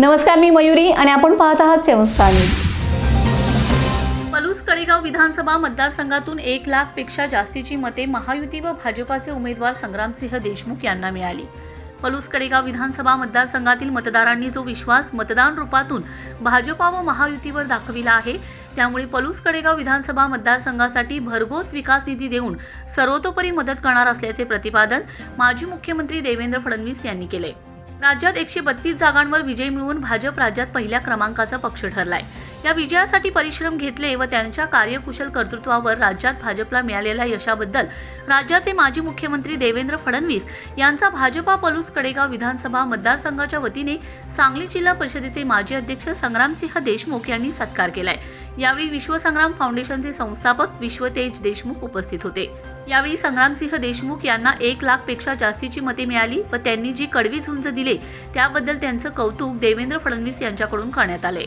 नमस्कार मी मयुरी आणि आपण पाहत आहात सेवन पलूस कडेगाव विधानसभा मतदारसंघातून एक लाखपेक्षा जास्तीची मते महायुती व भाजपाचे उमेदवार संग्रामसिंह देशमुख यांना मिळाली. पलूस कडेगाव विधानसभा मतदारसंघातील मतदारांनी जो विश्वास मतदान रूपातून भाजपा व महायुतीवर दाखविला आहे त्यामुळे पलूस कडेगाव विधानसभा मतदारसंघासाठी भरघोस विकास निधी देऊन सर्वतोपरी मदत करणार असल्याचे प्रतिपादन माजी मुख्यमंत्री देवेंद्र फडणवीस यांनी केले. राज्यात एकशे बत्तीस जागांवर विजय मिळवून भाजप राज्यात पहिल्या क्रमांकाचा पक्ष ठरलाय. या विजयासाठी परिश्रम घेतले व त्यांच्या कार्यकुशल कर्तृत्वावर राज्यात भाजपला मिळालेल्या यशाबद्दल राज्याचे माजी मुख्यमंत्री देवेंद्र फडणवीस यांचा भाजपा पलूस कडेगाव विधानसभा मतदारसंघाच्या वतीने सांगली जिल्हा परिषदेचे माजी अध्यक्ष संग्रामसिंह देशमुख यांनी सत्कार केलाय. यावेळी विश्वसंग्राम फाउंडेशनचे संस्थापक विश्वतेज देशमुख उपस्थित होते. यावेळी संग्रामसिंह देशमुख यांना एक लाखपेक्षा जास्तीची मते मिळाली व त्यांनी जी कडवी झुंज दिले त्याबद्दल त्यांचं कौतुक देवेंद्र फडणवीस यांच्याकडून करण्यात आले.